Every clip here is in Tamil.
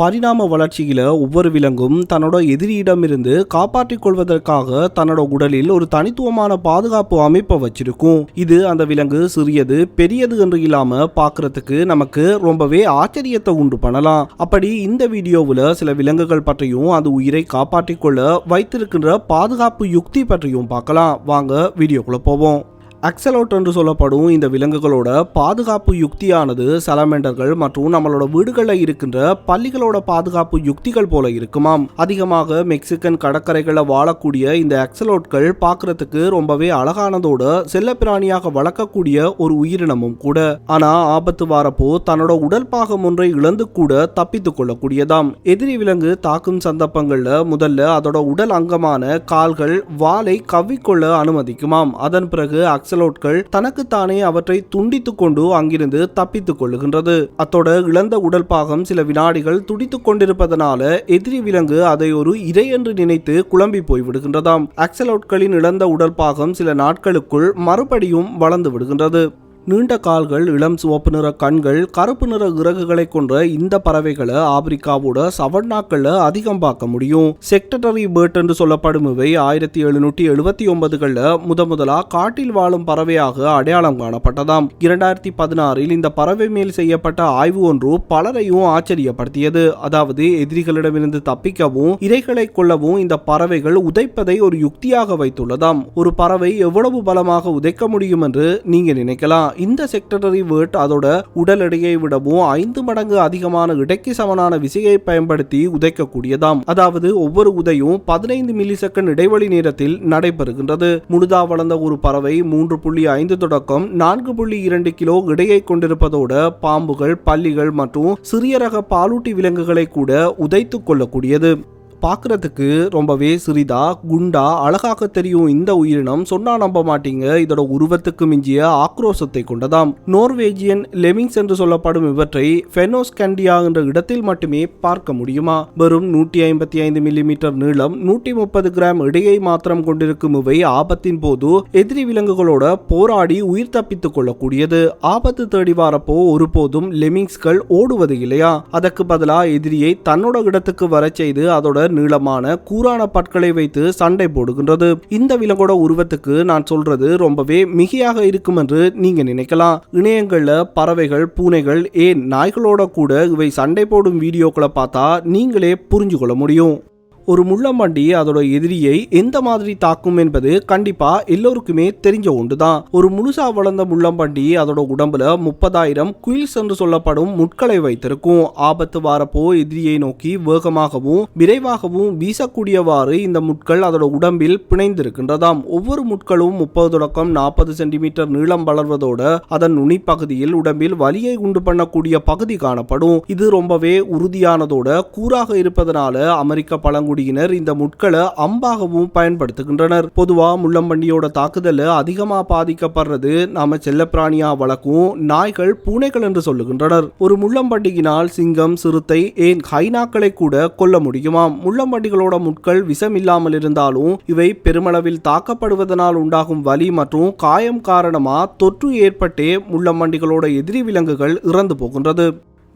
பரிணாம வளர்ச்சியில் ஒவ்வொரு விலங்கும் தன்னோட எதிரியிடமிருந்து காப்பாற்றிக் கொள்வதற்காக தன்னோட உடலில் ஒரு தனித்துவமான பாதுகாப்பு அமைப்பை வச்சிருக்கும். இது அந்த விலங்கு சிறியது பெரியது என்று இல்லாம பார்க்கறதுக்கு நமக்கு ரொம்பவே ஆச்சரியத்தை உண்டு பண்ணலாம். அப்படி இந்த வீடியோவில் சில விலங்குகள் பற்றியும் அது உயிரை காப்பாற்றிக் கொள்ள வைத்திருக்கின்ற பாதுகாப்பு யுக்தி பற்றியும் பார்க்கலாம். வாங்க வீடியோக்குள்ள போவோம். அக்சலோட் என்று சொல்லப்படும் இந்த விலங்குகளோட பாதுகாப்பு யுக்தியானது சலமெண்டர்கள் மற்றும் நம்மளோட வீடுகளில் இருக்கின்ற பள்ளிகளோட பாதுகாப்பு யுக்திகள் போல இருக்குமாம். அதிகமாக மெக்சிகன் கடற்கரைகளில் வாழக்கூடிய இந்த அக்சலோட்கள் பார்க்கறதுக்கு ரொம்பவே அழகானதோட செல்லப்பிராணியாக வளர்க்கக்கூடிய ஒரு உயிரினமும் கூட. ஆனா ஆபத்து வாரப்போ தன்னோட உடல் பாகம் ஒன்றை இழந்து கூட தப்பித்துக் கொள்ளக்கூடியதாம். எதிரி விலங்கு தாக்கும் சந்தர்ப்பங்கள்ல முதல்ல அதோட உடல் அங்கமான கால்கள் வாலை கவ்விக்கொள்ள அனுமதிக்குமாம். அதன் பிறகு ஆக்சலோட்கள் தனக்குத்தானே அவற்றை துண்டித்துக் கொண்டு அங்கிருந்து தப்பித்துக் கொள்ளுகின்றது. அத்தோட இழந்த உடல் பாகம் சில வினாடிகள் துடித்துக் கொண்டிருப்பதனால எதிரி விலங்கு அதை ஒரு இரை என்று நினைத்து குழம்பி போய்விடுகின்றதாம் ஆக்சலோட்களின் இழந்த உடல் பாகம் சில நாட்களுக்குள் மறுபடியும் வளர்ந்து விடுகின்றது. நீண்ட கால்கள் இளம் சிவப்பு நிற கண்கள் கருப்பு நிற இறகுகளை கொண்ட இந்த பறவைகளை ஆப்பிரிக்காவோட சவர்ணாக்கள்ல அதிகம் பார்க்க முடியும். செக்டட்டரி பேர்ட் என்று சொல்லப்படும் இவை ஆயிரத்தி எழுநூற்றி எழுபத்தி ஒன்பதுகளில் முத முதலா காட்டில் வாழும் பறவையாக அடையாளம் காணப்பட்டதாம். இரண்டாயிரத்தி பதினாறில் இந்த பறவை மேல் செய்யப்பட்ட ஆய்வு ஒன்று பலரையும் ஆச்சரியப்படுத்தியது. அதாவது எதிரிகளிடமிருந்து தப்பிக்கவும் இறைகளை கொள்ளவும் இந்த பறவைகள் உதைப்பதை ஒரு யுக்தியாக வைத்துள்ளதாம். ஒரு பறவை எவ்வளவு பலமாக உதைக்க முடியும் என்று நீங்க நினைக்கலாம். இந்த செக்டரி வேர்ட் அதோட உடல் எடையை விடவும் ஐந்து மடங்கு அதிகமான இடைக்கு சமனான விசையை பயன்படுத்தி உதைக்கக்கூடியதாம். அதாவது ஒவ்வொரு உதையும் பதினைந்து மில்லி செகண்ட் இடைவெளி நேரத்தில் நடைபெறுகின்றது. முழுதா வளர்ந்த ஒரு பறவை மூன்று புள்ளி ஐந்து தொடக்கம் நான்கு புள்ளி இரண்டு கிலோ இடையை கொண்டிருப்பதோட பாம்புகள் பள்ளிகள் மற்றும் சிறிய ரக பாலூட்டி விலங்குகளை கூட உதைத்துக் கொள்ளக்கூடியது. பார்க்குறதுக்கு ரொம்பவே சிறிதா குண்டா அழகாக தெரியும் இந்த உயிரினம். சொன்னா நம்ப மாட்டீங்க. இதோட உருவத்துக்கு மிஞ்சிய ஆக்ரோஷத்தை கொண்டதாம். நோர்வேஜியன் லெமிங்ஸ் என்று சொல்லப்படும் இவற்றை ஃபெனோஸ்கண்டியா என்ற இடத்தில் மட்டுமே பார்க்க முடியுமா? வெறும் நூற்றி ஐம்பத்தி ஐந்து மில்லிமீட்டர் நீளம் நூற்றி முப்பது கிராம் இடையை மாத்திரம் கொண்டிருக்கும் இவை ஆபத்தின் போது எதிரி விலங்குகளோட போராடி உயிர் தப்பித்துக் கொள்ளக்கூடியது. ஆபத்து தேடி வரப்போ ஒருபோதும் லெமிங்ஸ்கள் ஓடுவது இல்லையா? அதற்கு பதிலாக எதிரியை தன்னோட இடத்துக்கு வரச் செய்து அதோட நீளமான கூரான பற்களை வைத்து சண்டை போடுகின்றது. இந்த விலங்கோட உருவத்துக்கு நான் சொல்றது ரொம்பவே மிகையாக இருக்கும் என்று நீங்க நினைக்கலாம். இணையங்கள்ல பறவைகள் பூனைகள் ஏன் நாய்களோட கூட இவை சண்டை போடும் வீடியோக்களை பார்த்தா நீங்களே புரிஞ்சு கொள்ள முடியும். ஒரு முள்ளம்பண்டி அதோட எதிரியை எந்த மாதிரி தாக்கும் என்பது கண்டிப்பா எல்லோருக்குமே தெரிஞ்ச ஒன்றுதான். ஒரு முழுசா வளர்ந்த முள்ளம்பண்டி அதோட உடம்புல முப்பதாயிரம் குயில்ஸ் என்று சொல்லப்படும் முட்களை வைத்திருக்கும். ஆபத்து வாரப்போ எதிரியை நோக்கி வேகமாகவும் விரைவாகவும் வீசக்கூடியவாறு இந்த முட்கள் அதோட உடம்பில் பிணைந்திருக்கின்றதாம். ஒவ்வொரு முட்களும் முப்பது தொடக்கம் நாற்பது சென்டிமீட்டர் நீளம் வளர்வதோட அதன் நுனிப்பகுதியில் உடம்பில் வலியை உண்டு பண்ணக்கூடிய பகுதி காணப்படும். இது ரொம்பவே உறுதியானதோட கூறாக இருப்பதனால அமெரிக்க பழங்குடி பழங்குடியினர் இந்த முட்களை அம்பாகவும் பயன்படுத்துகின்றனர். பொதுவா முள்ளம்பண்டியோட தாக்குதல் அதிகமா பாதிக்கப்படுறது நாம செல்லப்பிராணியா வளர்க்கும் நாய்கள் பூனைகள் என்று சொல்லுகின்றனர். ஒரு முள்ளம்பண்டியினால் சிங்கம் சிறுத்தை ஏன் ஹைனாக்களை கூட கொல்ல முடியுமாம்? முள்ளம்பண்டிகளோட முட்கள் விஷம் இல்லாமல் இருந்தாலும் இவை பெருமளவில் தாக்கப்படுவதனால் உண்டாகும் வலி மற்றும் காயம் காரணமா தொற்று ஏற்பட்டே முள்ளம்பண்டிகளோட எதிரி விலங்குகள் இறந்து போகின்றது.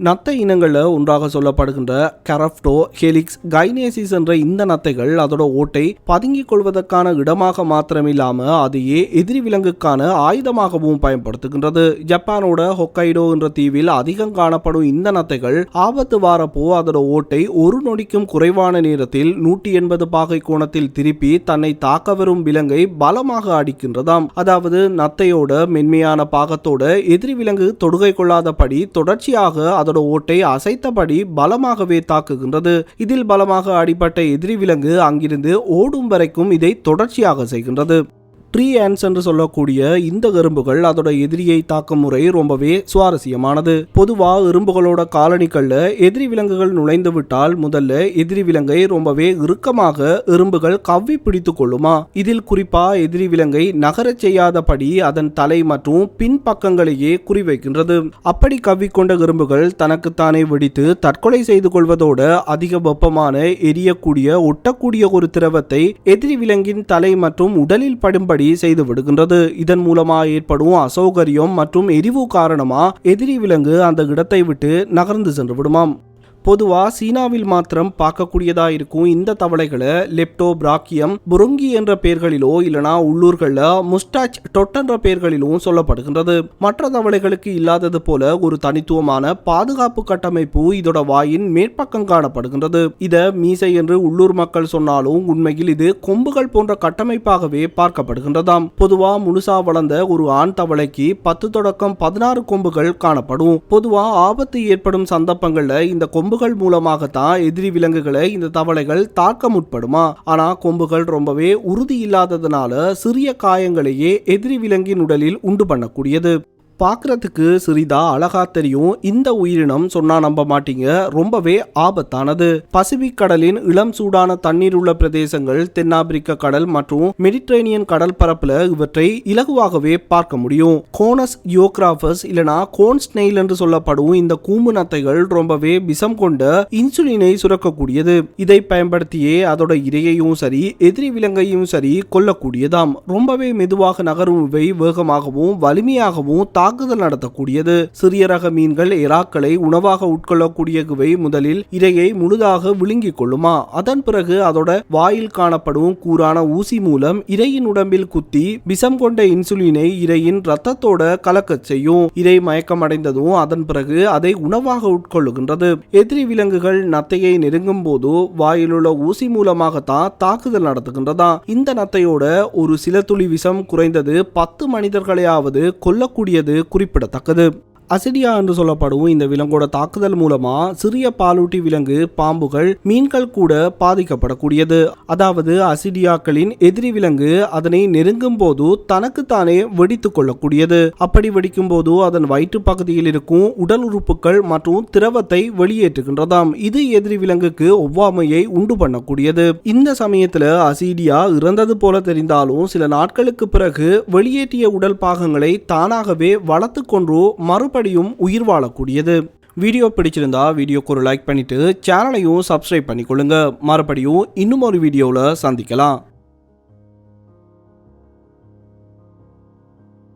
நத்தை இனங்களில் ஒன்றாக சொல்லப்படுகின்ற கரப்டோ ஹெலிக்ஸ் கைனேசிஸ் என்ற இந்த நத்தைகள் அதோட ஓட்டை பதுங்கிக் கொள்வதற்கான இடமாக மாத்திரமில்லாம அதையே எதிரி விலங்குக்கான ஆயுதமாகவும் பயன்படுத்துகின்றது. ஜப்பானோட ஹொக்கைடோ என்ற தீவில் அதிகம் காணப்படும் இந்த நத்தைகள் ஆபத்து வாரப்போ அதோட ஓட்டை ஒரு நொடிக்கும் குறைவான நேரத்தில் நூற்றி எண்பது பாகை கோணத்தில் திருப்பி தன்னை தாக்க வரும் விலங்கை பலமாக அடிக்கின்றதாம். அதாவது நத்தையோட மென்மையான பாகத்தோட எதிரி விலங்கு தொடுகை கொள்ளாதபடி தொடர்ச்சியாக அதோட ஓட்டை அசைத்தபடி பலமாகவே தாக்குகின்றது. இதில் பலமாக அடிபட்ட எதிரி விலங்கு அங்கிருந்து ஓடும் வரைக்கும் இதை தொடர்ச்சியாக செய்கின்றது. ட்ரீ ஆன்ஸ் என்று சொல்லக்கூடிய இந்த எறும்புகள் அதோட எதிரியை தாக்கும் முறை ரொம்பவே சுவாரஸ்யமானது. பொதுவா எறும்புகளோட காலனிகள்ல எதிரி விலங்குகள் நுழைந்து விட்டால் முதல்ல எதிரி விலங்கை ரொம்பவே இறுக்கமாக எறும்புகள் கவ்வி பிடித்து கொள்ளுமா? இதில் குறிப்பா எதிரி விலங்கை நகரச் செய்யாதபடி அதன் தலை மற்றும் பின்பக்கங்களையே குறிவைக்கின்றது. அப்படி கவ்விக்கொண்ட எறும்புகள் தனக்குத்தானே வெடித்து தற்கொலை செய்து கொள்வதோடு அதிக வெப்பமான எரியக்கூடிய ஒட்டக்கூடிய ஒரு திரவத்தை எதிரி விலங்கின் தலை மற்றும் உடலில் படும்படி செய்து விடுகின்றது. இதன் மூலமா ஏற்படும் அசௌகரியம் மற்றும் எரிவு காரணமா எதிரி விலங்கு அந்த இடத்தை விட்டு நகர்ந்து சென்று விடுமாம். பொதுவாக சீனாவில் மாத்திரம் பார்க்கக்கூடியதாக இருக்கும் இந்த தவளைகளை லெப்டோ பிராக்கியம் புருங்கி என்ற பெயர்களிலோ இல்லனா உள்ளூர்களில் முஸ்டாச் டொட்டன்ற பெயர்களிலும் சொல்லப்படுகின்றது. மற்ற தவளைகளுக்கு இல்லாதது போல ஒரு தனித்துவமான பாதுகாப்பு கட்டமைப்பு இதோட வாயின் மேற்பக்கம் காணப்படுகின்றது. இதை மீசை என்று உள்ளூர் மக்கள் சொன்னாலும் உண்மையில் இது கொம்புகள் போன்ற கட்டமைப்பாகவே பார்க்கப்படுகின்றதாம். பொதுவாக முழுசா வளர்ந்த ஒரு ஆண் தவளைக்கு பத்து தொடக்கம் பதினாறு கொம்புகள் காணப்படும். பொதுவாக ஆபத்து ஏற்படும் சந்தர்ப்பங்களில் இந்த கொம்பு கொம்புகள் மூலமாகத்தான் எதிரி விலங்குகளை இந்த தவளைகள் தாக்க முற்படுமா? ஆனா கொம்புகள் ரொம்பவே உறுதி இல்லாததுனால சிறிய காயங்களையே எதிரி விலங்கின் உடலில் உண்டு பண்ணக்கூடியது. பார்க்கறதுக்கு சிறிதா அழகா தெரியும். இந்த உயிரினம் சொன்னால் நம்ப மாட்டீங்க. ரொம்பவே ஆபத்தானது. பசிபிக் கடலின் இளம் சூடான தண்ணீர் உள்ள பிரதேசங்கள் தென்னாப்பிரிக்க கடல் மற்றும் மெடிட்ரேனியன் கடல் பரப்பில் இவற்றை இலகுவாகவே பார்க்க முடியும். கோனஸ் யோக்ராஃபஸ் இல்லனா கோன் ஸ்னெயில் என்று சொல்லப்படும் இந்த கூம்பு நத்தைகள் ரொம்பவே விஷம் கொண்ட இன்சுலினை சுரக்கக்கூடியது. இதை பயன்படுத்தியே அதோட இரையையும் சரி எதிரி விலங்கையும் சரி கொல்லக்கூடியதாம். ரொம்பவே மெதுவாக நகரும் இவை வேகமாகவும் வலிமையாகவும் தாக்குதல் நடத்தக்கூடியது. சிறிய ரக மீன்கள் இராக்களை உணவாக உட்கொள்ளக்கூடிய குவை முதலில் இரையை முழுதாக விழுங்கிக் கொள்ளுமா? அதன் பிறகு அதோட வாயில் காணப்படும் கூறான ஊசி மூலம் இரையின் உடம்பில் குத்தி விஷம் கொண்ட இன்சுலினை இரையின் ரத்தத்தோட கலக்கச் செய்யும். இரை மயக்கமடைந்ததும் அதன் பிறகு அதை உணவாக உட்கொள்ளுகின்றது. எதிரி விலங்குகள் நத்தையை நெருங்கும் போது வாயிலுள்ள ஊசி மூலமாகத்தான் தாக்குதல் நடத்துகின்றதா? இந்த நத்தையோட ஒரு சில துளி விஷம் குறைந்தது பத்து மனிதர்களையாவது கொல்லக்கூடியது குறிப்பிடத்தக்கது. அசிடியா என்று சொல்லப்படும் இந்த விலங்கோட தாக்குதல் மூலமா சிறிய பாலூட்டி விலங்கு பாம்புகள் மீன்கள் கூட பாதிக்கப்படக்கூடியது. அதாவது அசிடியாக்களின் எதிரி விலங்கு அதனை நெருங்கும் போது தனக்குத்தானே வெடித்துக் கொள்ளக்கூடியது. அப்படி வெடிக்கும் போது அதன் வயிற்று பகுதியில் இருக்கும் உடல் உறுப்புகள் மற்றும் திரவத்தை வெளியேற்றுகின்றதாம். இது எதிரி விலங்குக்கு ஒவ்வாமையை உண்டு பண்ணக்கூடியது. இந்த சமயத்துல அசிடியா இறந்தது போல தெரிந்தாலும் சில நாட்களுக்கு பிறகு வெளியேற்றிய உடல் பாகங்களை தானாகவே வளர்த்து கொண்டு மறுபடியும் உயிர் வாழக்கூடியது. வீடியோ பிடிச்சிருந்தா வீடியோக்கு ஒரு லைக் பண்ணிட்டு சேனலையும் சப்ஸ்கிரைப் பண்ணிக்கொள்ளுங்க. மறுபடியும் இன்னும் ஒரு வீடியோவில் சந்திக்கலாம்.